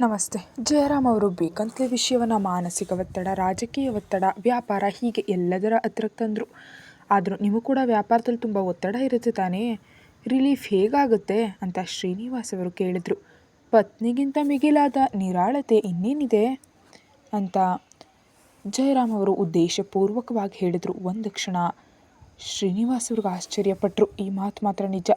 ನಮಸ್ತೆ. ಜಯರಾಮ್ ಅವರು ಬೇಕಂತ ವಿಷಯವನ್ನು ಮಾನಸಿಕ ಒತ್ತಡ, ರಾಜಕೀಯ ಒತ್ತಡ, ವ್ಯಾಪಾರ ಹೀಗೆ ಎಲ್ಲದರ ಹತ್ರಕ್ಕೆ ತಂದರು. ಆದರೂ ನಿಮಗೂ ಕೂಡ ವ್ಯಾಪಾರದಲ್ಲಿ ತುಂಬ ಒತ್ತಡ ಇರುತ್ತೆ ತಾನೇ? ರಿಲೀಫ್ ಹೇಗಾಗುತ್ತೆ ಅಂತ ಶ್ರೀನಿವಾಸ್ ಅವರು ಕೇಳಿದರು. ಪತ್ನಿಗಿಂತ ಮಿಗಿಲಾದ ನಿರಾಳತೆ ಇನ್ನೇನಿದೆ ಅಂತ ಜಯರಾಮ್ ಅವರು ಉದ್ದೇಶಪೂರ್ವಕವಾಗಿ ಹೇಳಿದರು. ಒಂದು ಕ್ಷಣ ಶ್ರೀನಿವಾಸ್ ಅವ್ರಿಗೆ ಆಶ್ಚರ್ಯಪಟ್ಟರು ಈ ಮಾತು ಮಾತ್ರ ನಿಜ.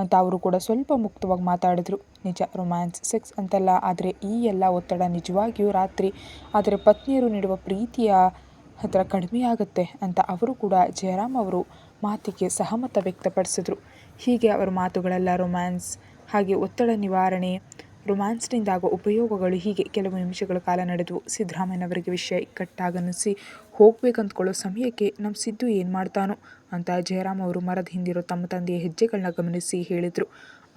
ಅಂತ ಅವರು ಕೂಡ ಸ್ವಲ್ಪ ಮುಕ್ತವಾಗಿ ಮಾತಾಡಿದ್ರು. ನಿಜ ರೊಮ್ಯಾನ್ಸ್ ಸೆಕ್ಸ್ ಅಂತಲ್ಲ, ಆದರೆ ಈ ಎಲ್ಲ ಒತ್ತಡ ನಿಜವಾಗಿಯೂ ರಾತ್ರಿ ಆದರೆ ಪತ್ನಿಯರು ನೀಡುವ ಪ್ರೀತಿಯ ಹತ್ರ ಕಡಿಮೆ ಆಗುತ್ತೆ ಅಂತ ಅವರು ಕೂಡ ಜಯರಾಮ್ ಅವರು ಮಾತಿಗೆ ಸಹಮತ ವ್ಯಕ್ತಪಡಿಸಿದ್ರು. ಹೀಗೆ ಅವರ ಮಾತುಗಳೆಲ್ಲ ರೊಮ್ಯಾನ್ಸ್ ಹಾಗೆ ಒತ್ತಡ ನಿವಾರಣೆ ರೊಮ್ಯಾನ್ಸ್ನಿಂದಾಗುವ ಉಪಯೋಗಗಳು ಹೀಗೆ ಕೆಲವು ನಿಮಿಷಗಳ ಕಾಲ ನಡೆದವು ಸಿದ್ದರಾಮಯ್ಯನವರಿಗೆ ವಿಷಯ ಇಕ್ಕಟ್ಟಾಗನಿಸಿ ಹೋಗ್ಬೇಕಂತ್ಕೊಳ್ಳೋ ಸಮಯಕ್ಕೆ ನಮ್ಮ ಸಿದ್ದು ಏನು ಮಾಡ್ತಾನೋ ಅಂತ ಜಯರಾಮ್ ಅವರು ಮರದ ಹಿಂದಿರೋ ತಮ್ಮ ತಂದೆಯ ಹೆಜ್ಜೆಗಳನ್ನ ಗಮನಿಸಿ ಹೇಳಿದರು.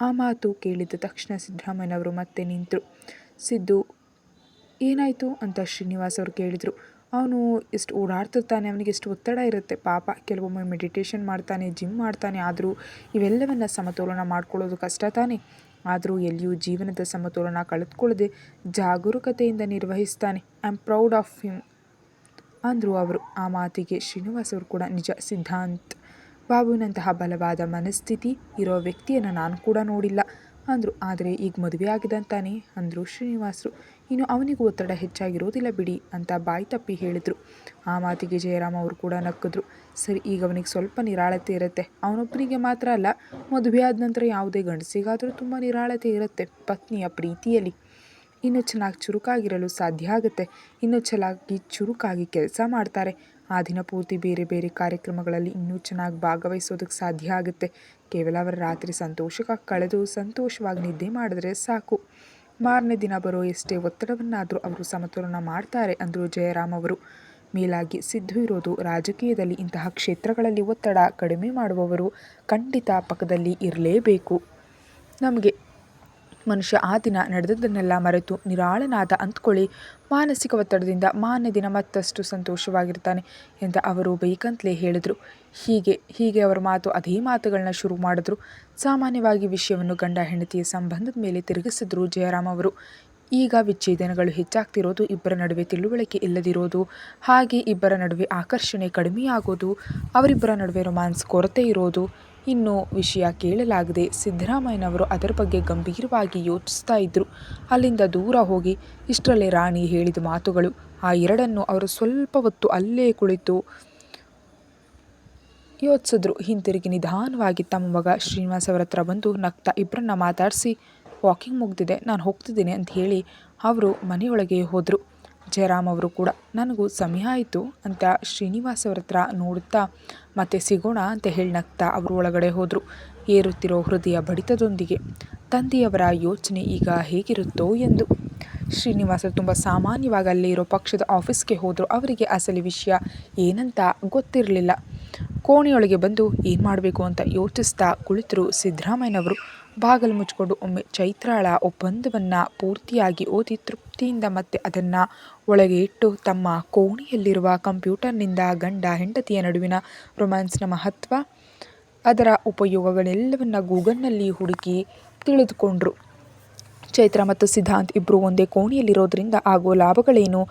ಆ ಮಾತು ಕೇಳಿದ ತಕ್ಷಣ ಸಿದ್ದರಾಮಯ್ಯನವರು ಮತ್ತೆ ನಿಂತರು. ಸಿದ್ದು, ಏನಾಯಿತು? ಅಂತ ಶ್ರೀನಿವಾಸ್ ಅವರು ಕೇಳಿದರು. ಅವನು ಎಷ್ಟು ಓಡಾಡ್ತಿರ್ತಾನೆ, ಅವನಿಗೆ ಎಷ್ಟು ಒತ್ತಡ ಇರುತ್ತೆ. ಪಾಪ, ಕೆಲವೊಮ್ಮೆ ಮೆಡಿಟೇಷನ್ ಮಾಡ್ತಾನೆ ಜಿಮ್ ಮಾಡ್ತಾನೆ, ಆದರೂ ಇವೆಲ್ಲವನ್ನು ಸಮತೋಲನ ಮಾಡ್ಕೊಳ್ಳೋದು ಕಷ್ಟ ತಾನೆ? ಆದರೂ ಎಲ್ಲಿಯೂ ಜೀವನದ ಸಮತೋಲನ ಕಳೆದುಕೊಳ್ಳದೆ ಜಾಗರೂಕತೆಯಿಂದ ನಿರ್ವಹಿಸ್ತಾನೆ. I am proud of him ಅಂದರು ಅವರು. ಆ ಮಾತಿಗೆ ಶ್ರೀನಿವಾಸ್ ಅವರು ಕೂಡ ನಿಜ ಸಿದ್ಧಾಂತ್. ಬಾಬುವಿನಂತಹ ಬಲವಾದ ಮನಸ್ಥಿತಿ ಇರೋ ವ್ಯಕ್ತಿಯನ್ನು ನಾನು ಕೂಡ ನೋಡಿಲ್ಲ ಅಂದರು. ಆದರೆ ಈಗ ಮದುವೆ ಆಗಿದಂತಾನೆ ಅಂದರು ಶ್ರೀನಿವಾಸರು. ಇನ್ನು ಅವನಿಗೂ ಒತ್ತಡ ಹೆಚ್ಚಾಗಿರೋದಿಲ್ಲ ಬಿಡಿ ಅಂತ ಬಾಯಿ ತಪ್ಪಿ ಹೇಳಿದರು. ಆ ಮಾತಿಗೆ ಜಯರಾಮ್ ಅವರು ಕೂಡ ನಕ್ಕಿದ್ರು. ಸರಿ, ಈಗ ಅವನಿಗೆ ಸ್ವಲ್ಪ ನಿರಾಳತೆ ಇರುತ್ತೆ. ಅವನೊಬ್ಬನಿಗೆ ಮಾತ್ರ ಅಲ್ಲ, ಮದುವೆ ಆದ ನಂತರ ಯಾವುದೇ ಗಂಡಸಿಗಾದರೂ ತುಂಬ ನಿರಾಳತೆ ಇರುತ್ತೆ ಪತ್ನಿಯ ಪ್ರೀತಿಯಲ್ಲಿ. ಇನ್ನು ಚೆನ್ನಾಗಿ ಚುರುಕಾಗಿರಲು ಸಾಧ್ಯ ಆಗುತ್ತೆ. ಇನ್ನು ಚೆನ್ನಾಗಿ ಚುರುಕಾಗಿ ಕೆಲಸ ಮಾಡ್ತಾರೆ. ಆ ದಿನ ಪೂರ್ತಿ ಬೇರೆ ಬೇರೆ ಕಾರ್ಯಕ್ರಮಗಳಲ್ಲಿ ಇನ್ನೂ ಚೆನ್ನಾಗಿ ಭಾಗವಹಿಸೋದಕ್ಕೆ ಸಾಧ್ಯ ಆಗುತ್ತೆ. ಕೇವಲ ಅವರ ರಾತ್ರಿ ಸಂತೋಷಕ್ಕಾಗಿ ಕಳೆದು ಸಂತೋಷವಾಗಿ ನಿದ್ದೆ ಮಾಡಿದ್ರೆ ಸಾಕು. ಮಾರನೇ ದಿನ ಬರೋ ಎಷ್ಟೇ ಒತ್ತಡವನ್ನಾದರೂ ಅವರು ಸಮತೋಲನ ಮಾಡ್ತಾರೆ ಅಂದರು ಜಯರಾಮ್ ಅವರು. ಮೇಲಾಗಿ ಸಿದ್ದು ಇರೋದು ರಾಜಕೀಯದಲ್ಲಿ ಇಂತಹ ಕ್ಷೇತ್ರಗಳಲ್ಲಿ ಒತ್ತಡ ಕಡಿಮೆ ಮಾಡುವವರು ಖಂಡಿತ ಪಕ್ಕದಲ್ಲಿ ಇರಲೇಬೇಕು. ನಮಗೆ ಮನುಷ್ಯ ಆ ದಿನ ನಡೆದದ್ದನ್ನೆಲ್ಲ ಮರೆತು ನಿರಾಳನಾದ ಅಂತ್ಕೊಳ್ಳಿ. ಮಾನಸಿಕ ಒತ್ತಡದಿಂದ ಮಾನ್ಯ ದಿನ ಮತ್ತಷ್ಟು ಸಂತೋಷವಾಗಿರ್ತಾನೆ ಎಂದು ಅವರು ಬೇಕಂತಲೇ ಹೇಳಿದರು. ಹೀಗೆ ಹೀಗೆ ಅವರ ಮಾತು ಅದೇ ಮಾತುಗಳನ್ನ ಶುರು ಮಾಡಿದ್ರು. ಸಾಮಾನ್ಯವಾಗಿ ವಿಷಯವನ್ನು ಗಂಡ ಹೆಂಡತಿಯ ಸಂಬಂಧದ ಮೇಲೆ ತಿರುಗಿಸಿದ್ರು ಜಯರಾಮ್ ಅವರು. ಈಗ ವಿಚ್ಛೇದನಗಳು ಹೆಚ್ಚಾಗ್ತಿರೋದು ಇಬ್ಬರ ನಡುವೆ ತಿಳುವಳಿಕೆ ಇಲ್ಲದಿರೋದು, ಹಾಗೆ ಇಬ್ಬರ ನಡುವೆ ಆಕರ್ಷಣೆ ಕಡಿಮೆಯಾಗೋದು, ಅವರಿಬ್ಬರ ನಡುವೆ ರೊಮ್ಯಾನ್ಸ್ ಕೊರತೆ ಇರೋದು ಇನ್ನು ವಿಷಯ ಕೇಳಲಾಗದೆ ಸಿದ್ದರಾಮಯ್ಯನವರು ಅದರ ಬಗ್ಗೆ ಗಂಭೀರವಾಗಿ ಯೋಚಿಸ್ತಾ ಇದ್ದರು ಅಲ್ಲಿಂದ ದೂರ ಹೋಗಿ ಇಷ್ಟರಲ್ಲೇ ರಾಣಿ ಹೇಳಿದ ಮಾತುಗಳು. ಆ ಎರಡನ್ನು ಅವರು ಸ್ವಲ್ಪ ಹೊತ್ತು ಅಲ್ಲೇ ಕುಳಿತು ಯೋಚಿಸಿದ್ರು. ಹಿಂತಿರುಗಿ ನಿಧಾನವಾಗಿ ತಮ್ಮ ಮಗ ಶ್ರೀನಿವಾಸ್ ಅವರ ಹತ್ರ ಬಂದು ನಗ್ತಾ ಇಬ್ಬರನ್ನ ಮಾತಾಡಿಸಿ, ವಾಕಿಂಗ್ ಮುಗ್ದಿದೆ, ನಾನು ಹೋಗ್ತಿದ್ದೀನಿ ಅಂತ ಹೇಳಿ ಅವರು ಮನೆಯೊಳಗೆ ಹೋದರು. ಜಯರಾಮ್ ಅವರು ಕೂಡ, ನನಗೂ ಸಮಯ ಆಯಿತು ಅಂತ ಶ್ರೀನಿವಾಸ್ ಅವ್ರ ಹತ್ರ ನೋಡುತ್ತಾ ಮತ್ತೆ ಸಿಗೋಣ ಅಂತ ಹೇಳಿ ನಗ್ತಾ ಅವರು ಒಳಗಡೆ ಹೋದರು. ಏರುತ್ತಿರೋ ಹೃದಯ ಬಡಿತದೊಂದಿಗೆ, ತಂದೆಯವರ ಯೋಚನೆ ಈಗ ಹೇಗಿರುತ್ತೋ ಎಂದು. ಶ್ರೀನಿವಾಸ ತುಂಬ ಸಾಮಾನ್ಯವಾಗಿ ಅಲ್ಲಿ ಇರೋ ಪಕ್ಷದ ಆಫೀಸ್ಗೆ ಹೋದರು. ಅವರಿಗೆ ಅಸಲಿ ವಿಷಯ ಏನಂತ ಗೊತ್ತಿರಲಿಲ್ಲ. ಕೋಣೆಯೊಳಗೆ ಬಂದು, ಏನು ಮಾಡಬೇಕು? ಅಂತ ಯೋಚಿಸ್ತಾ ಕುಳಿತರು ಸಿದ್ದರಾಮಯ್ಯನವರು. ಬಾಗಿಲು ಮುಚ್ಕೊಂಡು ಒಮ್ಮೆ ಚೈತ್ರಾಳ ಒಪ್ಪಂದವನ್ನು ಪೂರ್ತಿಯಾಗಿ ಓದಿ ತೃಪ್ತಿಯಿಂದ ಮತ್ತೆ ಅದನ್ನು ಒಳಗೆ ಇಟ್ಟು ತಮ್ಮ ಕೋಣೆಯಲ್ಲಿರುವ ಕಂಪ್ಯೂಟರ್ನಿಂದ ಗಂಡ ಹೆಂಡತಿಯ ನಡುವಿನ ರೊಮ್ಯಾನ್ಸ್ನ ಮಹತ್ವ, ಅದರ ಉಪಯೋಗಗಳೆಲ್ಲವನ್ನ ಗೂಗಲ್ನಲ್ಲಿ ಹುಡುಕಿ ತಿಳಿದುಕೊಂಡ್ರು. ಚೈತ್ರ ಮತ್ತು ಸಿದ್ಧಾಂತ್ ಇಬ್ಬರು ಒಂದೇ ಕೋಣೆಯಲ್ಲಿರೋದ್ರಿಂದ ಆಗೋ ಲಾಭಗಳೇನು,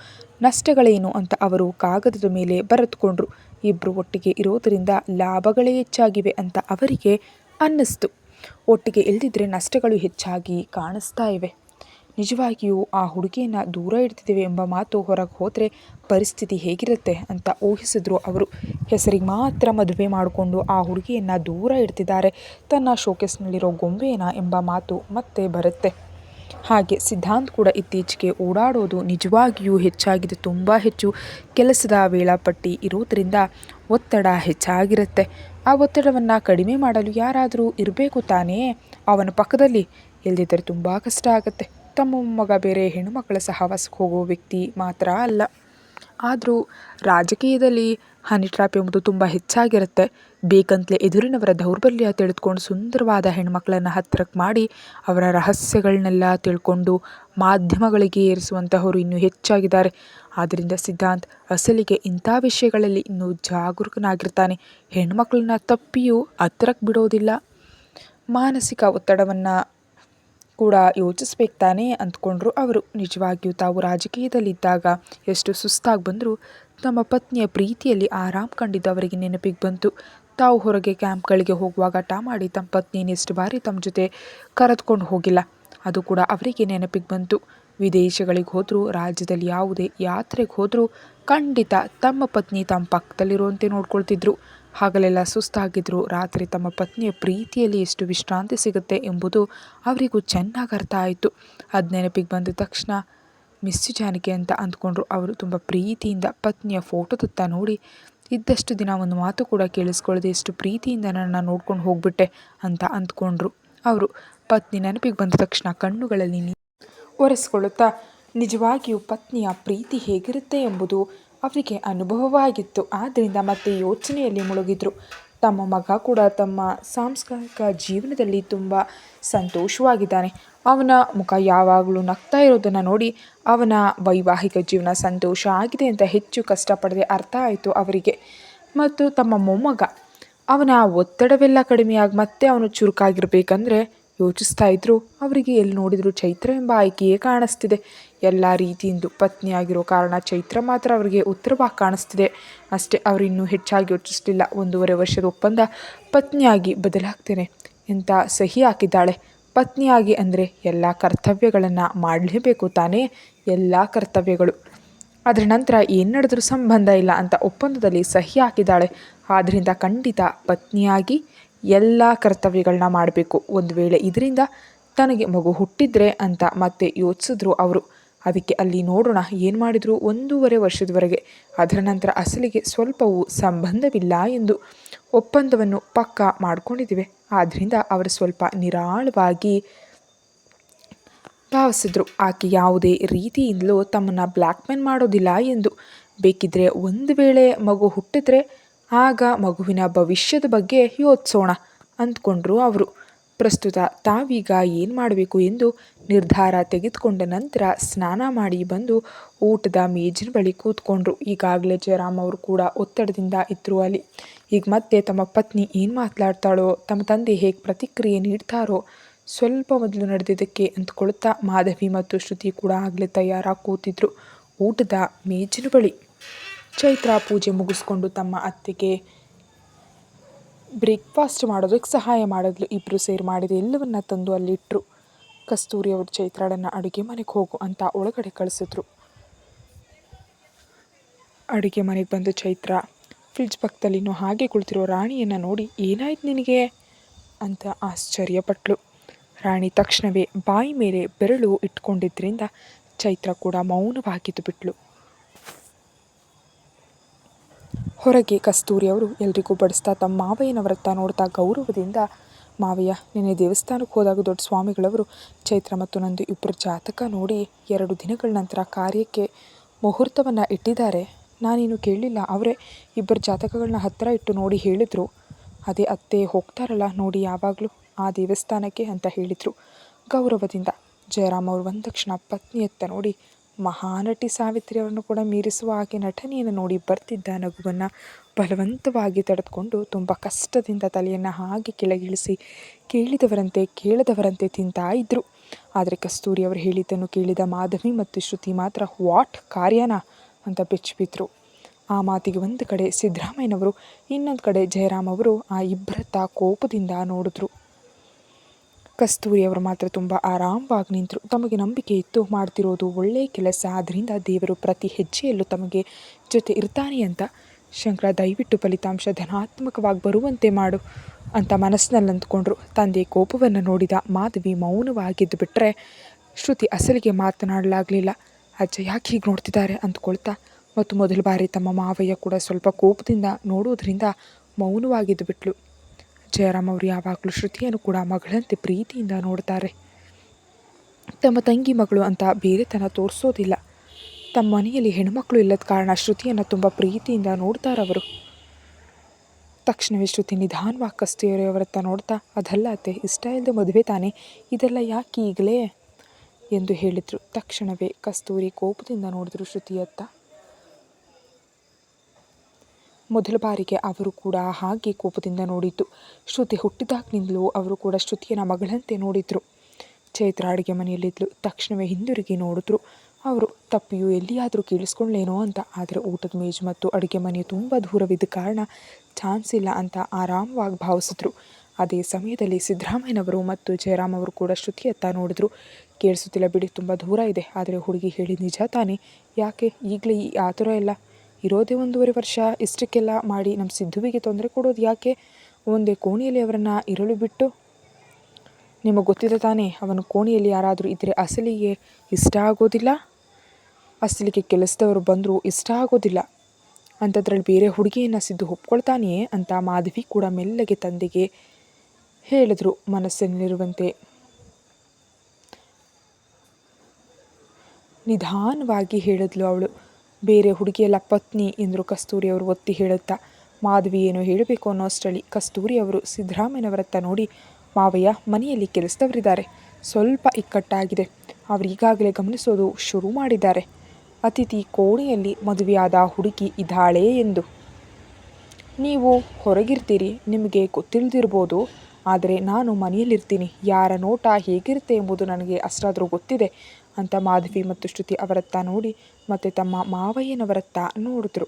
ನಷ್ಟಗಳೇನು ಅಂತ ಅವರು ಕಾಗದದ ಮೇಲೆ ಬರೆದುಕೊಂಡ್ರು. ಇಬ್ಬರು ಒಟ್ಟಿಗೆ ಇರೋದರಿಂದ ಲಾಭಗಳೇ ಹೆಚ್ಚಾಗಿವೆ ಅಂತ ಅವರಿಗೆ ಅನ್ನಿಸ್ತು. ಒಟ್ಟಿಗೆ ಇಲ್ದಿದ್ರೆ ನಷ್ಟಗಳು ಹೆಚ್ಚಾಗಿ ಕಾಣಿಸ್ತಾ ಇವೆ. ನಿಜವಾಗಿಯೂ ಆ ಹುಡುಗಿಯನ್ನು ದೂರ ಇಡ್ತಿದ್ದೇವೆ ಎಂಬ ಮಾತು ಹೊರಗೆ ಹೋದರೆ ಪರಿಸ್ಥಿತಿ ಹೇಗಿರುತ್ತೆ ಅಂತ ಊಹಿಸಿದ್ರು ಅವರು. ಹೆಸರಿಗೆ ಮಾತ್ರ ಮದುವೆ ಮಾಡಿಕೊಂಡು ಆ ಹುಡುಗಿಯನ್ನು ದೂರ ಇಡ್ತಿದ್ದಾರೆ. ತನ್ನ ಶೋಕೇಸ್ನಲ್ಲಿರೋ ಗೊಂಬೆನ ಎಂಬ ಮಾತು ಮತ್ತೆ ಬರುತ್ತೆ. ಹಾಗೆ ಸಿದ್ಧಾಂತ್ ಕೂಡ ಇತ್ತೀಚೆಗೆ ಓಡಾಡೋದು ನಿಜವಾಗಿಯೂ ಹೆಚ್ಚಾಗಿದೆ. ತುಂಬ ಹೆಚ್ಚು. ಕೆಲಸದ ವೇಳಾಪಟ್ಟಿ ಇರೋದರಿಂದ ಒತ್ತಡ ಹೆಚ್ಚಾಗಿರುತ್ತೆ. ಆ ಒತ್ತಡವನ್ನು ಕಡಿಮೆ ಮಾಡಲು ಯಾರಾದರೂ ಇರಬೇಕು ತಾನೇ? ಅವನ ಪಕ್ಕದಲ್ಲಿ ಇಲ್ಲದಿದ್ದರೆ ತುಂಬ ಕಷ್ಟ ಆಗುತ್ತೆ. ತಮ್ಮ ಮಗ ಬೇರೆ ಹೆಣ್ಣುಮಕ್ಕಳ ಸಹವಾಸಕ್ಕೆ ಹೋಗೋ ವ್ಯಕ್ತಿ ಮಾತ್ರ ಅಲ್ಲ. ಆದರೂ ರಾಜಕೀಯದಲ್ಲಿ ಹನಿ ಟ್ರ್ಯಾಪ್ ಎಂಬುದು ತುಂಬ ಹೆಚ್ಚಾಗಿರುತ್ತೆ. ಬೇಕಂತಲೇ ಎದುರಿನವರ ದೌರ್ಬಲ್ಯ ತಿಳಿದುಕೊಂಡು ಸುಂದರವಾದ ಹೆಣ್ಮಕ್ಳನ್ನು ಹತ್ತಿರಕ್ಕೆ ಮಾಡಿ ಅವರ ರಹಸ್ಯಗಳನ್ನೆಲ್ಲ ತಿಳ್ಕೊಂಡು ಮಾಧ್ಯಮಗಳಿಗೆ ಏರಿಸುವಂತಹವರು ಇನ್ನೂ ಹೆಚ್ಚಾಗಿದ್ದಾರೆ. ಆದ್ದರಿಂದ ಸಿದ್ಧಾಂತ್ ಅಸಲಿಗೆ ಇಂಥ ವಿಷಯಗಳಲ್ಲಿ ಇನ್ನೂ ಜಾಗರೂಕನಾಗಿರ್ತಾನೆ. ಹೆಣ್ಮಕ್ಳನ್ನ ತಪ್ಪಿಯೂ ಹತ್ತಿರಕ್ಕೆ ಬಿಡೋದಿಲ್ಲ. ಮಾನಸಿಕ ಒತ್ತಡವನ್ನು ಕೂಡ ಯೋಚಿಸ್ಬೇಕು ತಾನೇ ಅಂದ್ಕೊಂಡ್ರು ಅವರು. ನಿಜವಾಗಿಯೂ ತಾವು ರಾಜಕೀಯದಲ್ಲಿದ್ದಾಗ ಎಷ್ಟು ಸುಸ್ತಾಗಿ ಬಂದರೂ ತಮ್ಮ ಪತ್ನಿಯ ಪ್ರೀತಿಯಲ್ಲಿ ಆರಾಮ್ ಕಂಡಿದ್ದವರಿಗೆ ನೆನಪಿಗೆ ಬಂತು. ತಾವು ಹೊರಗೆ ಕ್ಯಾಂಪ್ಗಳಿಗೆ ಹೋಗುವಾಗ ಹಠ ಮಾಡಿ ತಮ್ಮ ಪತ್ನಿಯನ್ನು ಎಷ್ಟು ಬಾರಿ ತಮ್ಮ ಜೊತೆ ಕರೆದುಕೊಂಡು ಹೋಗಿಲ್ಲ. ಅದು ಕೂಡ ಅವರಿಗೆ ನೆನಪಿಗೆ ಬಂತು. ವಿದೇಶಗಳಿಗೆ ಹೋದರೂ, ರಾಜ್ಯದಲ್ಲಿ ಯಾವುದೇ ಯಾತ್ರೆಗೆ ಹೋದರೂ ಖಂಡಿತ ತಮ್ಮ ಪತ್ನಿ ತಮ್ಮ ಪಕ್ಕದಲ್ಲಿರುವಂತೆ ನೋಡ್ಕೊಳ್ತಿದ್ರು. ಹಾಗಲೆಲ್ಲ ಸುಸ್ತಾಗಿದ್ರು ರಾತ್ರಿ ತಮ್ಮ ಪತ್ನಿಯ ಪ್ರೀತಿಯಲ್ಲಿ ಎಷ್ಟು ವಿಶ್ರಾಂತಿ ಸಿಗುತ್ತೆ ಎಂಬುದು ಅವರಿಗೂ ಚೆನ್ನಾಗಿ ಅರ್ಥ ಆಯಿತು. ಅದು ನೆನಪಿಗೆ ಬಂದ ತಕ್ಷಣ ಮಿಸ್ ಜಾನಕಿ ಅಂತ ಅಂದ್ಕೊಂಡ್ರು. ಅವರು ತುಂಬ ಪ್ರೀತಿಯಿಂದ ಪತ್ನಿಯ ಫೋಟೋದತ್ತ ನೋಡಿ, ಇದ್ದಷ್ಟು ದಿನ ಒಂದು ಮಾತು ಕೂಡ ಕೇಳಿಸ್ಕೊಳ್ಳದೆ ಎಷ್ಟು ಪ್ರೀತಿಯಿಂದ ನನ್ನ ನೋಡ್ಕೊಂಡು ಹೋಗ್ಬಿಟ್ಟೆ ಅಂತ ಅಂದ್ಕೊಂಡ್ರು. ಅವರು ಪತ್ನಿ ನೆನಪಿಗೆ ಬಂದ ತಕ್ಷಣ ಕಣ್ಣುಗಳಲ್ಲಿ ಒರೆಸ್ಕೊಳ್ಳುತ್ತಾ, ನಿಜವಾಗಿಯೂ ಪತ್ನಿಯ ಪ್ರೀತಿ ಹೇಗಿರುತ್ತೆ ಎಂಬುದು ಅವರಿಗೆ ಅನುಭವವಾಗಿತ್ತು. ಆದ್ದರಿಂದ ಮತ್ತೆ ಯೋಚನೆಯಲ್ಲಿ ಮುಳುಗಿದ್ರು. ತಮ್ಮ ಮಗ ಕೂಡ ತಮ್ಮ ಸಾಂಸ್ಕಾರಿಕ ಜೀವನದಲ್ಲಿ ತುಂಬ ಸಂತೋಷವಾಗಿದ್ದಾನೆ. ಅವನ ಮುಖ ಯಾವಾಗಲೂ ನಗ್ತಾ ಇರೋದನ್ನು ನೋಡಿ ಅವನ ವೈವಾಹಿಕ ಜೀವನ ಸಂತೋಷ ಆಗಿದೆ ಅಂತ ಹೆಚ್ಚು ಕಷ್ಟಪಡದೆ ಅರ್ಥ ಆಯಿತು ಅವರಿಗೆ. ಮತ್ತು ತಮ್ಮ ಮೊಮ್ಮಗ, ಅವನ ಒತ್ತಡವೆಲ್ಲ ಕಡಿಮೆಯಾಗಿ ಮತ್ತೆ ಅವನು ಚುರುಕಾಗಿರ್ಬೇಕಂದ್ರೆ ಯೋಚಿಸ್ತಾ ಇದ್ರು. ಅವರಿಗೆ ಎಲ್ಲಿ ನೋಡಿದ್ರು ಚೈತ್ರ ಎಂಬ ಆಯ್ಕೆಯೇ ಕಾಣಿಸ್ತಿದೆ. ಎಲ್ಲ ರೀತಿಯಿಂದ ಪತ್ನಿಯಾಗಿರೋ ಕಾರಣ ಚೈತ್ರ ಮಾತ್ರ ಅವರಿಗೆ ಉತ್ತರವಾಗಿ ಕಾಣಿಸ್ತಿದೆ. ಅಷ್ಟೇ ಅವರು ಇನ್ನೂ ಹೆಚ್ಚಾಗಿ ಯೋಚಿಸಲಿಲ್ಲ. ಒಂದೂವರೆ ವರ್ಷದ ಒಪ್ಪಂದ ಪತ್ನಿಯಾಗಿ ಬದಲಾಗ್ತೇನೆ ಎಂತ ಸಹಿ ಹಾಕಿದ್ದಾಳೆ. ಪತ್ನಿಯಾಗಿ ಅಂದರೆ ಎಲ್ಲ ಕರ್ತವ್ಯಗಳನ್ನು ಮಾಡಲೇಬೇಕು ತಾನೇ ಎಲ್ಲ ಕರ್ತವ್ಯಗಳು. ಅದರ ನಂತರ ಏನು ನಡೆದರೂ ಸಂಬಂಧ ಇಲ್ಲ ಅಂತ ಒಪ್ಪಂದದಲ್ಲಿ ಸಹಿ ಹಾಕಿದ್ದಾಳೆ. ಆದ್ದರಿಂದ ಖಂಡಿತ ಪತ್ನಿಯಾಗಿ ಎಲ್ಲ ಕರ್ತವ್ಯಗಳನ್ನ ಮಾಡಬೇಕು. ಒಂದು ವೇಳೆ ಇದರಿಂದ ತನಗೆ ಮಗು ಹುಟ್ಟಿದ್ರೆ ಅಂತ ಮತ್ತೆ ಯೋಚಿಸಿದ್ರು ಅವರು. ಅದಕ್ಕೆ ಅಲ್ಲಿ ನೋಡೋಣ ಏನು ಮಾಡಿದ್ರು ಒಂದೂವರೆ ವರ್ಷದವರೆಗೆ. ಅದರ ನಂತರ ಅಸಲಿಗೆ ಸ್ವಲ್ಪವೂ ಸಂಬಂಧವಿಲ್ಲ ಎಂದು ಒಪ್ಪಂದವನ್ನು ಪಕ್ಕಾ ಮಾಡಿಕೊಂಡಿದ್ದೇವೆ. ಆದ್ದರಿಂದ ಅವರು ಸ್ವಲ್ಪ ನಿರಾಳವಾಗಿ ಭಾವಿಸಿದ್ರು. ಆಕೆ ಯಾವುದೇ ರೀತಿಯಿಂದಲೂ ತಮ್ಮನ್ನು ಬ್ಲ್ಯಾಕ್ಮೇಲ್ ಮಾಡೋದಿಲ್ಲ ಎಂದು. ಬೇಕಿದ್ದರೆ ಒಂದು ವೇಳೆ ಮಗು ಹುಟ್ಟಿದ್ರೆ ಆಗ ಮಗುವಿನ ಭವಿಷ್ಯದ ಬಗ್ಗೆ ಯೋಚಿಸೋಣ ಅಂದ್ಕೊಂಡ್ರು ಅವರು. ಪ್ರಸ್ತುತ ತಾವೀಗ ಏನು ಮಾಡಬೇಕು ಎಂದು ನಿರ್ಧಾರ ತೆಗೆದುಕೊಂಡ ನಂತರ ಸ್ನಾನ ಮಾಡಿ ಬಂದು ಊಟದ ಮೇಜಿನ ಬಳಿ ಕೂತ್ಕೊಂಡ್ರು. ಈಗಾಗಲೇ ಜಯರಾಮ್ ಅವರು ಕೂಡ ಒತ್ತಡದಿಂದ ಇದ್ದರು ಅಲ್ಲಿ. ಈಗ ಮತ್ತೆ ತಮ್ಮ ಪತ್ನಿ ಏನು ಮಾತನಾಡ್ತಾಳೋ ತಮ್ಮ ತಂದೆ ಹೇಗೆ ಪ್ರತಿಕ್ರಿಯೆ ನೀಡ್ತಾರೋ ಸ್ವಲ್ಪ ಮೊದಲು ನಡೆದಿದ್ದಕ್ಕೆ ಅಂದ್ಕೊಳ್ತಾ ಮಾಧವಿ ಮತ್ತು ಶ್ರುತಿ ಕೂಡ ಆಗಲೇ ತಯಾರಾಗಿ ಕೂತಿದ್ರು ಊಟದ ಮೇಜಿನ ಬಳಿ. ಚೈತ್ರ ಪೂಜೆ ಮುಗಿಸ್ಕೊಂಡು ತಮ್ಮ ಅತ್ತೆಗೆ ಬ್ರೇಕ್ಫಾಸ್ಟ್ ಮಾಡೋದಕ್ಕೆ ಸಹಾಯ ಮಾಡಿದ್ಲು. ಇಬ್ಬರು ಸೇರಿ ಮಾಡಿದ ಎಲ್ಲವನ್ನ ತಂದು ಅಲ್ಲಿಟ್ಟರು ಕಸ್ತೂರಿ ಅವರು ಚೈತ್ರಾಳನ್ನು ಅಡುಗೆ ಮನೆಗೆ ಹೋಗು ಅಂತ ಒಳಗಡೆ ಕಳಿಸಿದ್ರು. ಅಡುಗೆ ಮನೆಗೆ ಬಂದು ಚೈತ್ರ ಫ್ರಿಡ್ಜ್ ಪಕ್ಕದಲ್ಲಿ ಇನ್ನೂ ಹಾಗೆ ಕುಳಿತಿರೋ ರಾಣಿಯನ್ನು ನೋಡಿ ಏನಾಯ್ತು ನಿನಗೆ? ಅಂತ ಆಶ್ಚರ್ಯಪಟ್ಲು. ರಾಣಿ ತಕ್ಷಣವೇ ಬಾಯಿ ಮೇಲೆ ಬೆರಳು ಇಟ್ಕೊಂಡಿದ್ದರಿಂದ ಚೈತ್ರ ಕೂಡ ಮೌನವಾಗಿದ್ದು ಬಿಟ್ಲು. ಹೊರಗೆ ಕಸ್ತೂರಿ ಅವರು ಎಲ್ರಿಗೂ ಬಡಿಸ್ತಾ ತಮ್ಮ ಮಾವಯ್ಯನವರತ್ತ ನೋಡ್ತಾ ಗೌರವದಿಂದ, ಮಾವಯ್ಯ, ನಿನ್ನೆ ದೇವಸ್ಥಾನಕ್ಕೆ ಹೋದಾಗ ದೊಡ್ಡ ಸ್ವಾಮಿಗಳವರು ಚೈತ್ರ ಮತ್ತು ನಂದು ಇಬ್ಬರ ಜಾತಕ ನೋಡಿ ಎರಡು ದಿನಗಳ ನಂತರ ಕಾರ್ಯಕ್ಕೆ ಮುಹೂರ್ತವನ್ನು ಇಟ್ಟಿದ್ದಾರೆ. ನಾನೇನು ಕೇಳಲಿಲ್ಲ. ಅವರೇ ಇಬ್ಬರು ಜಾತಕಗಳನ್ನ ಹತ್ತಿರ ಇಟ್ಟು ನೋಡಿ ಹೇಳಿದರು. ಅದೇ ಅತ್ತೆ ಹೋಗ್ತಾರಲ್ಲ, ನೋಡಿ ಯಾವಾಗಲೂ ಆ ದೇವಸ್ಥಾನಕ್ಕೆ ಅಂತ ಹೇಳಿದರು ಗೌರವದಿಂದ. ಜಯರಾಮ್ ಅವರು ಒಂದಕ್ಷಣ ಪತ್ನಿಯತ್ತ ನೋಡಿ ಮಹಾನಟಿ ಸಾವಿತ್ರಿಯವರನ್ನು ಕೂಡ ಮೀರಿಸುವ ಹಾಗೆ ನಟನೆಯನ್ನು ನೋಡಿ ಬರ್ತಿದ್ದ ನಗುವನ್ನು ಬಲವಂತವಾಗಿ ತಡೆದುಕೊಂಡು ತುಂಬ ಕಷ್ಟದಿಂದ ತಲೆಯನ್ನು ಹಾಗೆ ಕೆಳಗಿಳಿಸಿ ಕೇಳಿದವರಂತೆ ಕೇಳದವರಂತೆ ತಿಂತಾ ಇದ್ದರು ಆದರೆ ಕಸ್ತೂರಿ ಅವರು ಹೇಳಿದ್ದನ್ನು ಕೇಳಿದ ಮಾಧವಿ ಮತ್ತು ಶ್ರುತಿ ಮಾತ್ರ, ವಾಟ್ ಕಾರ್ಯನ? ಅಂತ ಬೆಚ್ಚಿಬಿದ್ರು. ಆ ಮಾತಿಗೆ ಒಂದು ಕಡೆ ಸಿದ್ದರಾಮಯ್ಯನವರು, ಇನ್ನೊಂದು ಕಡೆ ಜಯರಾಮ್ ಅವರು ಆ ಇಬ್ಬರತ್ತ ಕೋಪದಿಂದ ನೋಡಿದ್ರು. ಕಸ್ತೂರಿ ಅವರು ಮಾತ್ರ ತುಂಬ ಆರಾಮವಾಗಿ ನಿಂತರು. ತಮಗೆ ನಂಬಿಕೆ ಇತ್ತು, ಮಾಡ್ತಿರೋದು ಒಳ್ಳೆಯ ಕೆಲಸ ಆದ್ದರಿಂದ ದೇವರು ಪ್ರತಿ ಹೆಜ್ಜೆಯಲ್ಲೂ ತಮಗೆ ಜೊತೆ ಇರ್ತಾನೆ ಅಂತ. ಶಂಕರ, ದಯವಿಟ್ಟು ಫಲಿತಾಂಶ ಧನಾತ್ಮಕವಾಗಿ ಬರುವಂತೆ ಮಾಡು ಅಂತ ಮನಸ್ಸಿನಲ್ಲಿ ಅಂದ್ಕೊಂಡ್ರು ತಂದೆ ಕೋಪವನ್ನು ನೋಡಿದ ಮಾಧವಿ ಮೌನವಾಗಿದ್ದು ಬಿಟ್ಟರೆ ಶ್ರುತಿ ಅಸಲಿಗೆ ಮಾತನಾಡಲಾಗಲಿಲ್ಲ. ಅಜ್ಜ ಯಾಕೆ ಹೀಗೆ ನೋಡ್ತಿದ್ದಾರೆ ಅಂದ್ಕೊಳ್ತಾ ಮತ್ತು ಮೊದಲ ಬಾರಿ ತಮ್ಮ ಮಾವಯ್ಯ ಕೂಡ ಸ್ವಲ್ಪ ಕೋಪದಿಂದ ನೋಡೋದ್ರಿಂದ ಮೌನವಾಗಿದ್ದು ಬಿಟ್ಲು. ಜಯರಾಮ್ ಅವರು ಯಾವಾಗಲೂ ಶ್ರುತಿಯನ್ನು ಕೂಡ ಮಗಳಂತೆ ಪ್ರೀತಿಯಿಂದ ನೋಡ್ತಾರೆ. ತಮ್ಮ ತಂಗಿ ಮಗಳು ಅಂತ ಬೇರೆತನ ತೋರಿಸೋದಿಲ್ಲ. ತಮ್ಮ ಮನೆಯಲ್ಲಿ ಹೆಣ್ಮಕ್ಳು ಇಲ್ಲದ ಕಾರಣ ಶ್ರುತಿಯನ್ನು ತುಂಬ ಪ್ರೀತಿಯಿಂದ ನೋಡ್ತಾರವರು ತಕ್ಷಣವೇ ಶ್ರುತಿ ನಿಧಾನವಾಗಿ ಕಸ್ತಿಯವರತ್ತ ನೋಡ್ತಾ, ಅದಲ್ಲ ಅತ್ತೆ, ಇಷ್ಟ ಇಲ್ಲದೆ ಮದುವೆ ತಾನೆ, ಇದೆಲ್ಲ ಯಾಕೆ ಈಗಲೇ? ಎಂದು ಹೇಳಿದರು. ತಕ್ಷಣವೇ ಕಸ್ತೂರಿ ಕೋಪದಿಂದ ನೋಡಿದ್ರು ಶ್ರುತಿಯತ್ತ. ಮೊದಲ ಬಾರಿಗೆ ಅವರು ಕೂಡ ಹಾಗೆ ಕೋಪದಿಂದ ನೋಡಿದ್ದು. ಶ್ರುತಿ ಹುಟ್ಟಿದಾಗಿನಿಂದಲೂ ಅವರು ಕೂಡ ಶ್ರುತಿಯನ್ನು ಮಗಳಂತೆ ನೋಡಿದರು. ಚೈತ್ರ ಅಡುಗೆ ಮನೆಯಲ್ಲಿದ್ದಳು ತಕ್ಷಣವೇ ಹಿಂದಿರುಗಿ ನೋಡಿದ್ರು. ಅವರು, ತಪ್ಪಿಯು ಎಲ್ಲಿಯಾದರೂ ಕೇಳಿಸ್ಕೊಳ್ಳೇನೋ ಅಂತ. ಆದರೆ ಊಟದ ಮೇಜು ಮತ್ತು ಅಡುಗೆ ಮನೆ ತುಂಬ ದೂರವಿದ್ದ ಕಾರಣ ಚಾನ್ಸ್ ಇಲ್ಲ ಅಂತ ಆರಾಮವಾಗಿ ಭಾವಿಸಿದ್ರು. ಅದೇ ಸಮಯದಲ್ಲಿ ಸಿದ್ದರಾಮಯ್ಯನವರು ಮತ್ತು ಜಯರಾಮ್ ಅವರು ಕೂಡ ಶ್ರುತಿಯತ್ತ ನೋಡಿದ್ರು. ಕೇಳಿಸುತ್ತಿಲ್ಲ ಬಿಡಿ, ತುಂಬ ದೂರ ಇದೆ. ಆದರೆ ಹುಡುಗಿ ಹೇಳಿ ನಿಜ ತಾನೇ. ಯಾಕೆ? ಈಗಲೇ ಈ ಥರ ಎಲ್ಲ ಇರೋದೇ ಒಂದೂವರೆ ವರ್ಷ. ಇಷ್ಟಕ್ಕೆಲ್ಲ ಮಾಡಿ ನಮ್ಮ ಸಿದ್ಧುವಿಗೆ ತೊಂದರೆ ಕೊಡೋದು ಯಾಕೆ? ಒಂದೇ ಕೋಣೆಯಲ್ಲಿ ಅವರನ್ನು ಇರಲು ಬಿಟ್ಟು? ನಿಮಗೆ ಗೊತ್ತಿದೆ ತಾನೇ, ಅವನು ಕೋಣೆಯಲ್ಲಿ ಯಾರಾದರೂ ಇದ್ದರೆ ಅಸಲಿಗೆ ಇಷ್ಟ ಆಗೋದಿಲ್ಲ? ಅಸಲಿಗೆ ಕೆಲಸದವರು ಬಂದರೂ ಇಷ್ಟ ಆಗೋದಿಲ್ಲ. ಅಂಥದ್ರಲ್ಲಿ ಬೇರೆ ಹುಡುಗಿಯನ್ನು ಸಿದ್ದು ಒಪ್ಕೊಳ್ತಾನೆಯೇ ಅಂತ ಮಾಧವಿ ಕೂಡ ಮೆಲ್ಲಗೆ ತಂದೆಗೆ ಹೇಳಿದ್ರು ಮನಸ್ಸಿನಲ್ಲಿರುವಂತೆ. ನಿಧಾನವಾಗಿ ಹೇಳಿದ್ಲು ಅವಳು. ಬೇರೆ ಹುಡುಗಿಯಲ್ಲ ಪತ್ನಿ ಎಂದರು ಕಸ್ತೂರಿ ಅವರು ಒತ್ತಿ ಹೇಳುತ್ತಾ, ಮಾಧವಿ ಏನು ಹೇಳಬೇಕು ಅನ್ನೋ ಅಷ್ಟರಲ್ಲಿ ಕಸ್ತೂರಿ ಅವರು ಸಿದ್ದರಾಮಯ್ಯನವರತ್ತ ನೋಡಿ ಮಾವಯ್ಯ ಮನೆಯಲ್ಲಿ ಕೆಲಸದವರಿದ್ದಾರೆ. ಸ್ವಲ್ಪ ಇಕ್ಕಟ್ಟಾಗಿದೆ. ಅವರು ಈಗಾಗಲೇ ಗಮನಿಸೋದು ಶುರು ಮಾಡಿದ್ದಾರೆ. ಅತಿಥಿ ಕೋಣೆಯಲ್ಲಿ ಮದುವೆಯಾದ ಹುಡುಗಿ ಇದ್ದಾಳೆ ಎಂದು. ನೀವು ಹೊರಗಿರ್ತೀರಿ, ನಿಮಗೆ ಗೊತ್ತಿಲ್ಲದಿರ್ಬೋದು ಆದರೆ ನಾನು ಮನೆಯಲ್ಲಿರ್ತೀನಿ. ಯಾರ ನೋಟ ಹೇಗಿರುತ್ತೆ ಎಂಬುದು ನನಗೆ ಅಷ್ಟಾದರೂ ಗೊತ್ತಿದೆ. ಅಂತ ಮಾಧವಿ ಮತ್ತು ಶ್ರುತಿ ಅವರತ್ತ ನೋಡಿ ಮತ್ತು ತಮ್ಮ ಮಾವಯ್ಯನವರತ್ತ ನೋಡಿದ್ರು.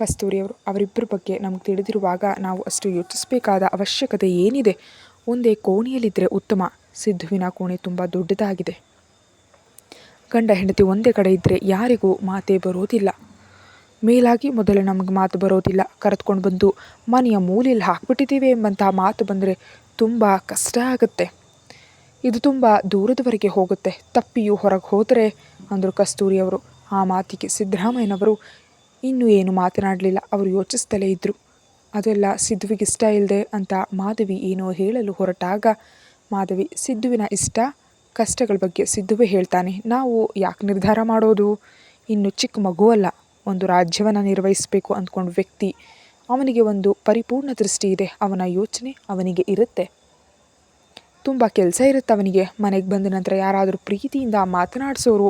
ಕಸ್ತೂರಿಯವರು ಅವರಿಬ್ಬರ ಬಗ್ಗೆ ನಮ್ಗೆ ತಿಳಿದಿರುವಾಗ ನಾವು ಅಷ್ಟು ಯೋಚಿಸಬೇಕಾದ ಅವಶ್ಯಕತೆ ಏನಿದೆ? ಒಂದೇ ಕೋಣೆಯಲ್ಲಿದ್ದರೆ ಉತ್ತಮ. ಸಿದ್ಧುವಿನ ಕೋಣೆ ತುಂಬ ದೊಡ್ಡದಾಗಿದೆ. ಗಂಡ ಹೆಂಡತಿ ಒಂದೇ ಕಡೆ ಇದ್ದರೆ ಯಾರಿಗೂ ಮಾತೇ ಬರೋದಿಲ್ಲ. ಮೇಲಾಗಿ ಮೊದಲು ನಮಗೆ ಮಾತು ಬರೋದಿಲ್ಲ. ಕರೆದುಕೊಂಡು ಬಂದು, ಮನೆಯ ಮೂಲೆಯಲ್ಲಿ ಹಾಕ್ಬಿಟ್ಟಿದ್ದೀವಿ ಎಂಬಂತಹ ಮಾತು ಬಂದರೆ ತುಂಬ ಕಷ್ಟ ಆಗುತ್ತೆ. ಇದು ತುಂಬ ದೂರದವರೆಗೆ ಹೋಗುತ್ತೆ. ತಪ್ಪಿಯು ಹೊರಗೆ ಹೋದರೆ ಅಂದರು ಕಸ್ತೂರಿಯವರು ಆ ಮಾತಿಗೆ ಸಿದ್ದರಾಮಯ್ಯನವರು ಇನ್ನೂ ಏನು ಮಾತನಾಡಲಿಲ್ಲ. ಅವರು ಯೋಚಿಸ್ತಲೇ ಇದ್ದರು ಅದೆಲ್ಲ ಸಿದ್ಧುವಿಗೆ ಇಷ್ಟ ಇಲ್ಲದೆ ಅಂತ ಮಾಧವಿ ಏನೋ ಹೇಳಲು ಹೊರಟಾಗ ಮಾಧವಿ ಸಿದ್ಧುವಿನ ಇಷ್ಟ, ಕಷ್ಟಗಳ ಬಗ್ಗೆ ಸಿದ್ಧುವೇ ಹೇಳ್ತಾನೆ. ನಾವು ಯಾಕೆ ನಿರ್ಧಾರ ಮಾಡೋದು? ಇನ್ನು ಚಿಕ್ಕ ಮಗುವಲ್ಲ ಒಂದು ರಾಜ್ಯವನ್ನು ನಿರ್ವಹಿಸಬೇಕು ಅಂದ್ಕೊಂಡು ವ್ಯಕ್ತಿ. ಅವನಿಗೆ ಒಂದು ಪರಿಪೂರ್ಣ ದೃಷ್ಟಿ ಇದೆ. ಅವನ ಯೋಚನೆ ಅವನಿಗೆ ಇರುತ್ತೆ. ತುಂಬ ಕೆಲಸ ಇರುತ್ತೆ ಅವನಿಗೆ. ಮನೆಗೆ ಬಂದ ನಂತರ ಯಾರಾದರೂ ಪ್ರೀತಿಯಿಂದ ಮಾತನಾಡಿಸೋರು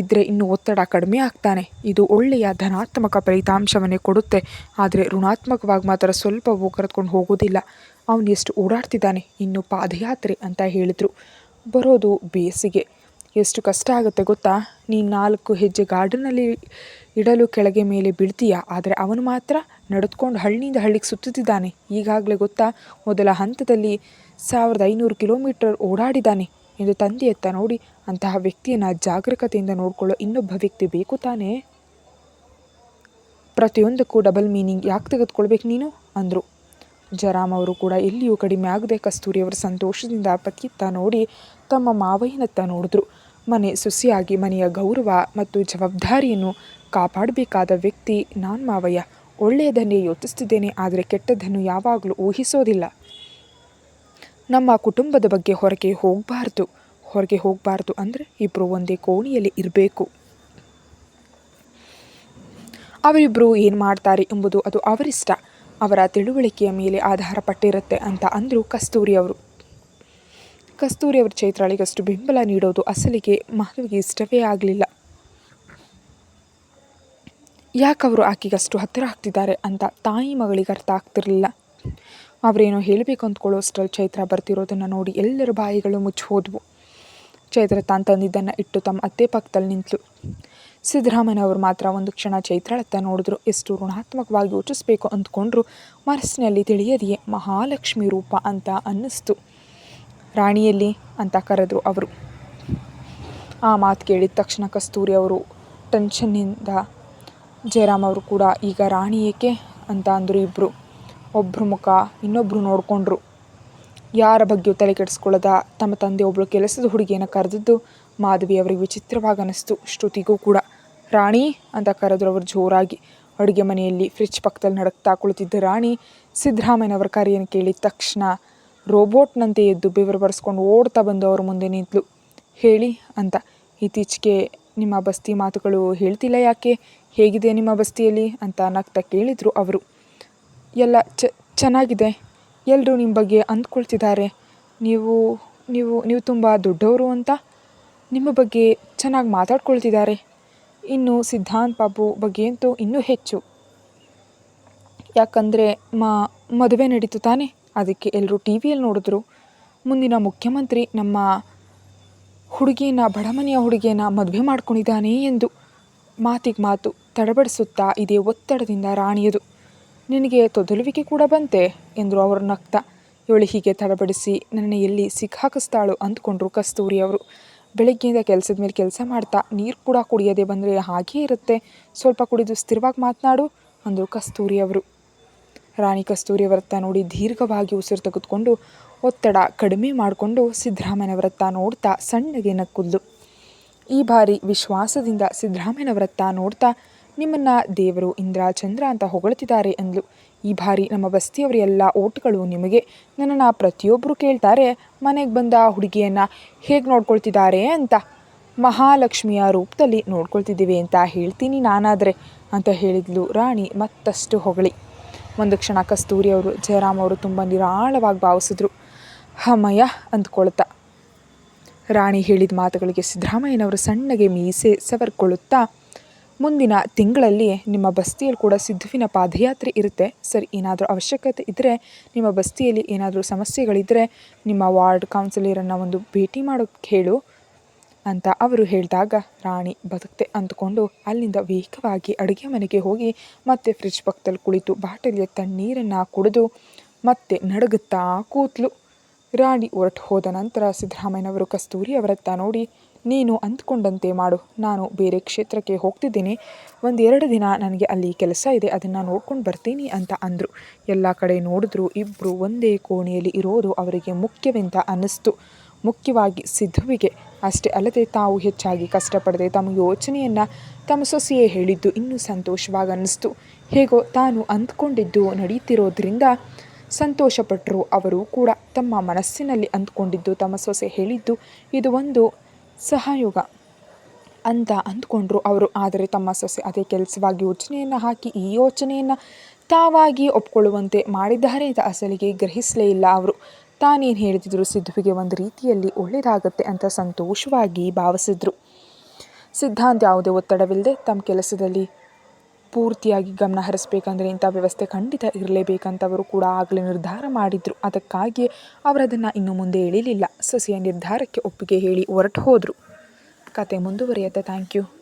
ಇದ್ದರೆ ಇನ್ನು ಒತ್ತಡ ಕಡಿಮೆ ಆಗ್ತಾನೆ. ಇದು ಒಳ್ಳೆಯ ಧನಾತ್ಮಕ ಫಲಿತಾಂಶವನ್ನೇ ಕೊಡುತ್ತೆ. ಆದರೆ ಋಣಾತ್ಮಕವಾಗಿ ಮಾತ್ರ ಸ್ವಲ್ಪವೂ ಕರೆದುಕೊಂಡು ಹೋಗೋದಿಲ್ಲ. ಅವನು ಎಷ್ಟು ಓಡಾಡ್ತಿದ್ದಾನೆ, ಇನ್ನು ಪಾದಯಾತ್ರೆ ಅಂತ ಹೇಳಿದರು. ಬರೋದು ಬೇಸಿಗೆ. ಎಷ್ಟು ಕಷ್ಟ ಆಗುತ್ತೆ ಗೊತ್ತಾ? ನೀನು ನಾಲ್ಕು ಹೆಜ್ಜೆ ಗಾರ್ಡನಲ್ಲಿ ಇಡಲು ಕೆಳಗೆ ಮೇಲೆ ಬೀಳ್ತೀಯ? ಆದರೆ ಅವನು ಮಾತ್ರ ನಡೆದುಕೊಂಡು ಹಳ್ಳಿಯಿಂದ ಹಳ್ಳಿಗೆ ಸುತ್ತುತ್ತಿದ್ದಾನೆ. ಈಗಾಗಲೇ ಗೊತ್ತಾ, ಮೊದಲ ಹಂತದಲ್ಲಿ ಸಾವಿರದ ಐನೂರು ಕಿಲೋಮೀಟರ್ ಓಡಾಡಿದ್ದಾನೆ ಎಂದು ತಂದೆಯತ್ತ ನೋಡಿ ಅಂತಹ ವ್ಯಕ್ತಿಯನ್ನು ಜಾಗರೂಕತೆಯಿಂದ ನೋಡಿಕೊಳ್ಳೋ ಇನ್ನೊಬ್ಬ ವ್ಯಕ್ತಿ ಬೇಕು ತಾನೇ? ಪ್ರತಿಯೊಂದಕ್ಕೂ ಡಬಲ್ ಮೀನಿಂಗ್ ಯಾಕೆ ತೆಗೆದುಕೊಳ್ಬೇಕು ನೀನು? ಅಂದರು. ಜರಾಮ್ ಅವರು ಕೂಡ ಎಲ್ಲಿಯೂ ಕಡಿಮೆ ಆಗದೆ ಕಸ್ತೂರಿಯವರು ಸಂತೋಷದಿಂದ ಪತಿಯತ್ತ ನೋಡಿ ತಮ್ಮ ಮಾವಯ್ಯನತ್ತ ನೋಡಿದ್ರು. ಮನೆ ಸುಸಿಯಾಗಿ ಮನೆಯ ಗೌರವ ಮತ್ತು ಜವಾಬ್ದಾರಿಯನ್ನು ಕಾಪಾಡಬೇಕಾದ ವ್ಯಕ್ತಿ ನಾನು ಮಾವಯ್ಯ. ಒಳ್ಳೆಯದನ್ನೇ ಯೋಚಿಸ್ತಿದ್ದೇನೆ, ಆದರೆ ಕೆಟ್ಟದ್ದನ್ನು ಯಾವಾಗಲೂ ಊಹಿಸೋದಿಲ್ಲ. ನಮ್ಮ ಕುಟುಂಬದ ಬಗ್ಗೆ ಹೊರಗೆ ಹೋಗಬಾರ್ದು. ಹೊರಗೆ ಹೋಗಬಾರ್ದು ಅಂದರೆ ಇಬ್ಬರು ಒಂದೇ ಕೋಣಿಯಲ್ಲಿ ಇರಬೇಕು. ಅವರಿಬ್ಬರು ಏನು ಮಾಡ್ತಾರೆ ಎಂಬುದು ಅದು ಅವರಿಷ್ಟ. ಅವರ ತಿಳುವಳಿಕೆಯ ಮೇಲೆ ಆಧಾರ ಪಟ್ಟಿರುತ್ತೆ ಅಂತ ಅಂದರು ಕಸ್ತೂರಿ ಅವರು. ಕಸ್ತೂರಿ ಅವರು ಚೈತ್ರಾಳಿಗಷ್ಟು ಬೆಂಬಲ ನೀಡೋದು ಅಸಲಿಗೆ ಮಾಧವಿಗೆ ಇಷ್ಟವೇ ಆಗಲಿಲ್ಲ. ಯಾಕವರು ಆಕೆಗಷ್ಟು ಹತ್ತಿರ ಆಗ್ತಿದ್ದಾರೆ ಅಂತ ತಾಯಿ ಮಗಳಿಗೆ ಅರ್ಥ ಆಗ್ತಿರಲಿಲ್ಲ. ಅವರೇನೋ ಹೇಳಬೇಕು ಅಂದ್ಕೊಳ್ಳೋ ಅಷ್ಟರಲ್ಲಿ ಚೈತ್ರ ಬರ್ತಿರೋದನ್ನು ನೋಡಿ ಎಲ್ಲರ ಬಾಯಿಗಳು ಮುಚ್ಚಿ ಹೋದವು. ಚೈತ್ರ ತಾನು ತಂದಿದ್ದನ್ನು ಇಟ್ಟು ತಮ್ಮ ಅತ್ತೆ ಪಕ್ಕದಲ್ಲಿ ನಿಂತಳು ಸಿದ್ದರಾಮಯ್ಯನವರು ಮಾತ್ರ ಒಂದು ಕ್ಷಣ ಚೈತ್ರಳತ್ತ ನೋಡಿದ್ರು, ಎಷ್ಟು ಋಣಾತ್ಮಕವಾಗಿ ಯೋಚಿಸ್ಬೇಕು ಅಂದ್ಕೊಂಡ್ರು, ಮನಸ್ಸಿನಲ್ಲಿ ತಿಳಿಯದೆಯೇ ಮಹಾಲಕ್ಷ್ಮಿ ರೂಪ ಅಂತ ಅನ್ನಿಸ್ತು. ರಾಣಿಯಲ್ಲಿ ಅಂತ ಕರೆದ್ರು ಅವರು. ಆ ಮಾತು ಕೇಳಿದ ತಕ್ಷಣ ಕಸ್ತೂರಿ ಅವರು ಟೆನ್ಷನ್ನಿಂದ ಜಯರಾಮ್ ಅವರು ಕೂಡ ಈಗ ರಾಣಿ ಏಕೆ ಅಂತ ಅಂದರು ಇಬ್ಬರು ಒಬ್ಬರು ಮುಖ ಇನ್ನೊಬ್ಬರು ನೋಡಿಕೊಂಡ್ರು. ಯಾರ ಬಗ್ಗೆಯೂ ತಲೆ ಕೆಡಿಸ್ಕೊಳ್ಳದ ತಮ್ಮ ತಂದೆ ಒಬ್ಬಳು ಕೆಲಸದ ಹುಡುಗಿಯನ್ನು ಕರೆದಿದ್ದು ಮಾಧವಿ ಅವರಿಗೆ ವಿಚಿತ್ರವಾಗಿ ಅನ್ನಿಸ್ತು ಶ್ರುತಿಗೂ ಕೂಡ. ರಾಣಿ ಅಂತ ಕರೆದ್ರು ಅವರು ಜೋರಾಗಿ. ಅಡುಗೆ ಮನೆಯಲ್ಲಿ ಫ್ರಿಜ್ ಪಕ್ಕದಲ್ಲಿ ನಡಕ್ತಾ ಕುಳಿತಿದ್ದ ರಾಣಿ ಸಿದ್ದರಾಮಯ್ಯನವರ ಕರೆಯನ್ನು ಕೇಳಿದ ತಕ್ಷಣ ರೋಬೋಟ್ನಂತೆ ಎದ್ದು ಬೆವರು ಬರೆಸ್ಕೊಂಡು ಓಡ್ತಾ ಬಂದು ಅವರ ಮುಂದೆ ನಿಂತಳು ಹೇಳಿ ಅಂತ. ಇತ್ತೀಚೆಗೆ ನಿಮ್ಮ ಬಸ್ತಿ ಮಾತುಗಳು ಹೇಳ್ತಿಲ್ಲ ಯಾಕೆ? ಹೇಗಿದೆ ನಿಮ್ಮ ಬಸ್ತಿಯಲ್ಲಿ ಅಂತ ನಗ್ತಾ ಕೇಳಿದರು ಅವರು. ಎಲ್ಲ ಚೆನ್ನಾಗಿದೆ. ಎಲ್ಲರೂ ನಿಮ್ಮ ಬಗ್ಗೆ ಅಂದ್ಕೊಳ್ತಿದ್ದಾರೆ. ನೀವು ನೀವು ನೀವು ತುಂಬ ದೊಡ್ಡವರು ಅಂತ ನಿಮ್ಮ ಬಗ್ಗೆ ಚೆನ್ನಾಗಿ ಮಾತಾಡ್ಕೊಳ್ತಿದ್ದಾರೆ. ಇನ್ನು ಸಿದ್ಧಾಂತ್ ಬಾಬು ಬಗ್ಗೆ ಅಂತೂ ಇನ್ನೂ ಹೆಚ್ಚು. ಯಾಕಂದರೆ ಮದುವೆ ನಡೀತು ತಾನೇ. ಅದಕ್ಕೆ ಎಲ್ಲರೂ ಟಿ ವಿಯಲ್ಲಿ ನೋಡಿದ್ರು. ಮುಂದಿನ ಮುಖ್ಯಮಂತ್ರಿ ನಮ್ಮ ಹುಡುಗಿನ ಬಡಮನೆಯ ಹುಡುಗಿಯನ್ನ ಮದುವೆ ಮಾಡ್ಕೊಂಡಿದ್ದಾನೆ ಎಂದು ಮಾತಿಗೆ ಮಾತು. ತಡಬಡಿಸುತ್ತಾ ಇದೇ ಒತ್ತಡದಿಂದ ರಾಣಿಯದು. ನಿನಗೆ ತೊದಲುವಿಕೆ ಕೂಡ ಬಂತೆ? ಎಂದರು ಅವರು ನಗ್ತಾ. ಇವಳು ಹೀಗೆ ತಡಬಡಿಸಿ ನನ್ನ ಎಲ್ಲಿ ಸಿಕ್ಕಾಕಿಸ್ತಾಳು ಅಂದ್ಕೊಂಡ್ರು ಕಸ್ತೂರಿ ಅವರು ಬೆಳಗ್ಗೆಯಿಂದ ಕೆಲಸದ ಮೇಲೆ ಕೆಲಸ ಮಾಡ್ತಾ ನೀರು ಕೂಡ ಕುಡಿಯದೆ ಬಂದರೆ ಹಾಗೇ ಇರುತ್ತೆ. ಸ್ವಲ್ಪ ಕುಡಿದು ಸ್ಥಿರವಾಗಿ ಮಾತನಾಡು, ಅಂದರು ಕಸ್ತೂರಿ ಅವರು ರಾಣಿ ಕಸ್ತೂರಿ ಕಸ್ತೂರಿಯವರತ್ತ ನೋಡಿ ದೀರ್ಘವಾಗಿ ಉಸಿರು ತೆಗೆದುಕೊಂಡು ಒತ್ತಡ ಕಡಿಮೆ ಮಾಡಿಕೊಂಡು ಸಿದ್ದರಾಮಯ್ಯನವರತ್ತ ನೋಡ್ತಾ ಸಣ್ಣಗೆ ನಕ್ಕುದ್ಲು. ಈ ಬಾರಿ ವಿಶ್ವಾಸದಿಂದ ಸಿದ್ದರಾಮಯ್ಯನವರತ್ತ ನೋಡ್ತಾ ನಿಮ್ಮನ್ನು ದೇವರು ಇಂದ್ರ, ಚಂದ್ರ ಅಂತ ಹೊಗಳ್ತಿದ್ದಾರೆ ಅಂದ್ಲು. ಈ ಬಾರಿ ನಮ್ಮ ಬಸ್ತಿಯವರ ಎಲ್ಲ ಓಟ್ಗಳು ನಿಮಗೆ. ನನ್ನನ್ನು ಪ್ರತಿಯೊಬ್ಬರು ಕೇಳ್ತಾರೆ, ಮನೆಗೆ ಬಂದ ಹುಡುಗಿಯನ್ನು ಹೇಗೆ ನೋಡ್ಕೊಳ್ತಿದ್ದಾರೆ ಅಂತ. ಮಹಾಲಕ್ಷ್ಮಿಯ ರೂಪದಲ್ಲಿ ನೋಡ್ಕೊಳ್ತಿದ್ದೀವಿ ಅಂತ ಹೇಳ್ತೀನಿ ನಾನಾದರೆ, ಅಂತ ಹೇಳಿದ್ಲು ರಾಣಿ ಮತ್ತಷ್ಟು ಹೊಗಳಿ. ಒಂದು ಕ್ಷಣ ಕಸ್ತೂರಿ ಅವರು, ಜಯರಾಮ್ ಅವರು ತುಂಬ ನಿರಾಳವಾಗಿ ಭಾವಿಸಿದ್ರು. ಹಮಯ ಅಂದ್ಕೊಳ್ತಾ. ರಾಣಿ ಹೇಳಿದ ಮಾತುಗಳಿಗೆ ಸಿದ್ದರಾಮಯ್ಯನವರು ಸಣ್ಣಗೆ ಮೀಸೆ ಸವರ್ಕೊಳ್ಳುತ್ತಾ ಮುಂದಿನ ತಿಂಗಳಲ್ಲಿ ನಿಮ್ಮ ಬಸ್ತಿಯಲ್ಲಿ ಕೂಡ ಸಿದ್ಧುವಿನ ಪಾದಯಾತ್ರೆ ಇರುತ್ತೆ. ಸರ್, ಏನಾದರೂ ಅವಶ್ಯಕತೆ ಇದ್ದರೆ ನಿಮ್ಮ ಬಸ್ತಿಯಲ್ಲಿ ಏನಾದರೂ ಸಮಸ್ಯೆಗಳಿದ್ದರೆ ನಿಮ್ಮ ವಾರ್ಡ್ ಕೌನ್ಸಿಲರನ್ನು ಒಂದು ಭೇಟಿ ಮಾಡೋಕ್ಕೆ ಹೇಳು ಅಂತ ಅವರು ಹೇಳಿದಾಗ ರಾಣಿ ಬದುಕ್ತೆ ಅಂದುಕೊಂಡು ಅಲ್ಲಿಂದ ವೇಗವಾಗಿ ಅಡುಗೆ ಮನೆಗೆ ಹೋಗಿ ಮತ್ತೆ ಫ್ರಿಜ್ ಪಕ್ಕದಲ್ಲಿ ಕುಳಿತು ಬಾಟಲಿಯ ತಣ್ಣೀರನ್ನು ಕುಡಿದು ಮತ್ತೆ ನಡುಗುತ್ತಾ ಕೂತ್ಲು. ರಾಣಿ ಹೊರಟು ಹೋದ ನಂತರ ಸಿದ್ದರಾಮಯ್ಯನವರು ಕಸ್ತೂರಿ ಅವರತ್ತ ನೋಡಿ ನೀನು ಅಂದ್ಕೊಂಡಂತೆ ಮಾಡು. ನಾನು ಬೇರೆ ಕ್ಷೇತ್ರಕ್ಕೆ ಹೋಗ್ತಿದ್ದೀನಿ. ಒಂದೆರಡು ದಿನ ನನಗೆ ಅಲ್ಲಿ ಕೆಲಸ ಇದೆ. ಅದನ್ನು ನೋಡ್ಕೊಂಡು ಬರ್ತೀನಿ ಅಂತ ಅಂದರು. ಎಲ್ಲ ಕಡೆ ನೋಡಿದ್ರು ಇಬ್ಬರು ಒಂದೇ ಕೋಣೆಯಲ್ಲಿ ಇರೋದು ಅವರಿಗೆ ಮುಖ್ಯವೆಂತ ಅನ್ನಿಸ್ತು. ಮುಖ್ಯವಾಗಿ ಸಿದ್ಧುವಿಗೆ ಅಷ್ಟೇ ಅಲ್ಲದೆ ತಾವು ಹೆಚ್ಚಾಗಿ ಕಷ್ಟಪಡದೆ ತಮ್ಮ ಯೋಚನೆಯನ್ನು ತಮ್ಮ ಸೊಸೆಯೇ ಹೇಳಿದ್ದು ಇನ್ನೂ ಸಂತೋಷವಾಗಿ ಅನ್ನಿಸ್ತು. ಹೇಗೋ ತಾನು ಅಂದ್ಕೊಂಡಿದ್ದು ನಡೀತಿರೋದ್ರಿಂದ ಸಂತೋಷಪಟ್ಟರು ಅವರು ಕೂಡ ತಮ್ಮ ಮನಸ್ಸಿನಲ್ಲಿ ಅಂದ್ಕೊಂಡಿದ್ದು, ತಮ್ಮ ಸೊಸೆ ಹೇಳಿದ್ದು, ಇದು ಒಂದು ಸಹಯೋಗ ಅಂತ ಅಂದ್ಕೊಂಡ್ರು ಅವರು. ಆದರೆ ತಮ್ಮ ಸೊಸೆ ಅದೇ ಕೆಲಸವಾಗಿ ಯೋಚನೆಯನ್ನು ಹಾಕಿ ಈ ಯೋಚನೆಯನ್ನು ತಾವಾಗಿ ಒಪ್ಕೊಳ್ಳುವಂತೆ ಮಾಡಿದ್ದಾರೆ ಅಂತ ಅಸಲಿಗೆ ಗ್ರಹಿಸಲೇ ಇಲ್ಲ ಅವರು. ತಾನೇನು ಹೇಳಿದ್ರು ಸಿದ್ಧುವಿಗೆ ಒಂದು ರೀತಿಯಲ್ಲಿ ಒಳ್ಳೆಯದಾಗತ್ತೆ ಅಂತ ಸಂತೋಷವಾಗಿ ಭಾವಿಸಿದ್ರು. ಸಿದ್ಧಾಂತ ಯಾವುದೇ ಒತ್ತಡವಿಲ್ಲದೆ ತಮ್ಮ ಕೆಲಸದಲ್ಲಿ ಪೂರ್ತಿಯಾಗಿ ಗಮನ ಹರಿಸ್ಬೇಕಂದ್ರೆ ಇಂಥ ವ್ಯವಸ್ಥೆ ಖಂಡಿತ ಇರಲೇಬೇಕಂತ ಅವರು ಕೂಡ ಆಗಲೇ ನಿರ್ಧಾರ ಮಾಡಿದರು. ಅದಕ್ಕಾಗಿ ಅವರದನ್ನು ಇನ್ನು ಮುಂದೆ ಎಳಿಲಿಲ್ಲ. ಸೊಸೆಯ ನಿರ್ಧಾರಕ್ಕೆ ಒಪ್ಪಿಗೆ ಹೇಳಿ ಹೊರಟು ಹೋದರು. ಕತೆ ಮುಂದುವರಿಯುತ್ತೆ. Thank you